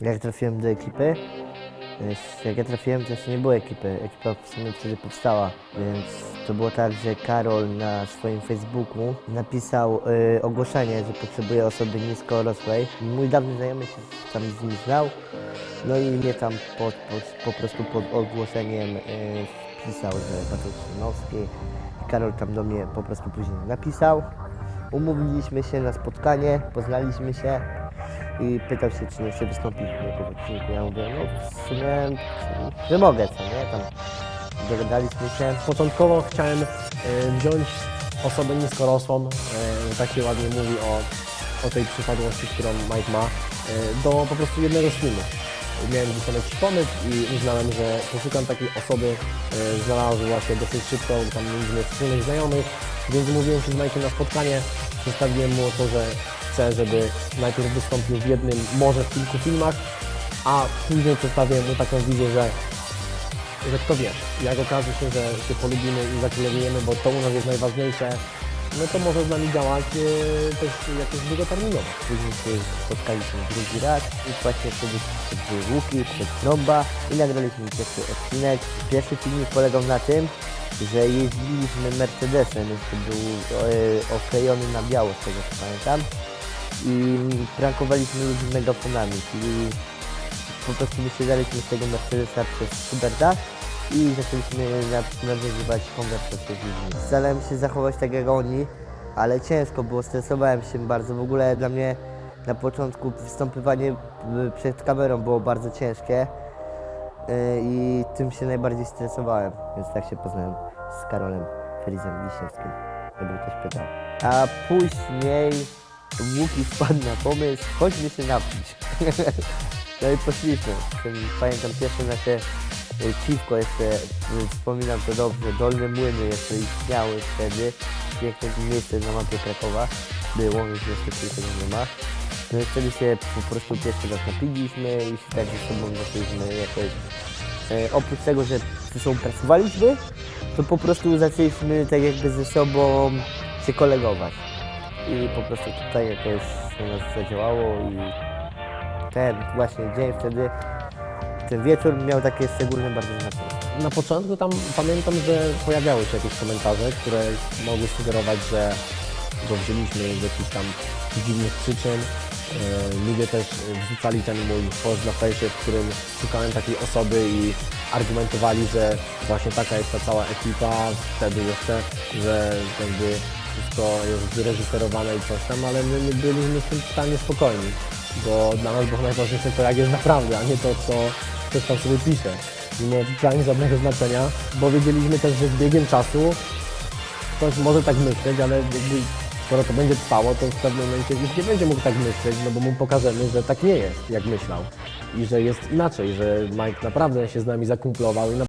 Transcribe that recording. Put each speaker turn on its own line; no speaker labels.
jak trafiłem do ekipy, jak ja trafiłem, to jeszcze nie było ekipy. Ekipa w sumie wtedy powstała, więc to było tak, że Karol na swoim Facebooku napisał y, ogłoszenie, że potrzebuje osoby nisko rosłej. Mój dawny znajomy się tam z nim znał, no i mnie tam pod, pod, po prostu pod ogłoszeniem y, wpisał, że Bartosz Szymowski. Karol tam do mnie po prostu później napisał. Umówiliśmy się na spotkanie, poznaliśmy się i pytał się, czy nie chcę wystąpić w jego odcinku. Ja mówię, no w sumie, że mogę, co nie? Tam dogadaliśmy się.
Początkowo chciałem e, wziąć osobę niskorosłą, e, tak się ładnie mówi o, o tej przypadłości, którą Mike ma, e, do po prostu jednego filmu. Miałem gdzieś tam jakiś pomysł i uznałem, że poszukam takiej osoby, e, znalazła się dosyć szybko, tam mieliśmy wspólnych znajomych, więc umówiłem się z Mike'iem na spotkanie, przedstawiłem mu to, że chcę, żeby najpierw wystąpił w jednym, może w kilku filmach, a później przedstawiłem mu taką wizję, że że kto wie, jak okaże się, że się polubimy i zakrólewujemy, bo to u nas jest najważniejsze, no to może z nami działać e, też jakoś długoterminowo.
Później spotkaliśmy drugi raz i właśnie wtedy były łuki, przed trąba i nagraliśmy pierwszy odcinek. Pierwszy filmik polegał na tym, że jeździliśmy Mercedesem, to był e, oklejony na biało, z tego co pamiętam. I prankowaliśmy ludzi megafonami, czyli po prostu wysiadaliśmy z tego Mercedesa przez Huberta i zaczęliśmy na- nawiązywać konwersację z ludźmi. Starałem się zachować tak jak oni, ale ciężko było, stresowałem się bardzo. W ogóle dla mnie na początku występowanie y, przed kamerą było bardzo ciężkie y, i tym się najbardziej stresowałem, więc tak się poznałem z Karolem Felizem Wiśniewskim, jakby ktoś pytał. A później Łuki wpadł na pomysł, chodźmy się napić. No i poszliśmy. Pamiętam pierwsze nasze y, piwko jeszcze, y, wspominam to dobrze, Dolne Młyny jeszcze istniały wtedy. Piękne miejsce na mapie Krakowa było, już niestety tego nie ma. No i wtedy się po prostu pierwszy raz napiliśmy i się tak ze sobą zaczęliśmy jakoś... E, oprócz tego, że ze sobą pracowaliśmy, to po prostu zaczęliśmy tak jakby ze sobą się kolegować. I po prostu tutaj jakoś nas zadziałało i ten właśnie dzień wtedy, ten wieczór miał takie szczególne bardzo znaczenie.
Na początku tam pamiętam, że pojawiały się jakieś komentarze, które mogły sugerować, że go wzięliśmy z jakichś tam dziwnych przyczyn. E, Ludzie też wrzucali ten mój post na fejsie, w którym szukałem takiej osoby i argumentowali, że właśnie taka jest ta cała ekipa, wtedy jeszcze, że jakby wszystko jest wyreżyserowane i coś tam, ale my, my byliśmy z tym totalnie spokojni, bo dla nas było najważniejsze to, jak jest naprawdę, a nie to, co ktoś tam sobie pisze. Miało totalnie żadnego znaczenia, bo wiedzieliśmy też, że z biegiem czasu ktoś może tak myśleć, ale jakby skoro to będzie trwało, to w pewnym momencie już nie będzie mógł tak myśleć, no bo mu pokażemy, że tak nie jest, jak myślał. I że jest inaczej, że Mike naprawdę się z nami zakumplował i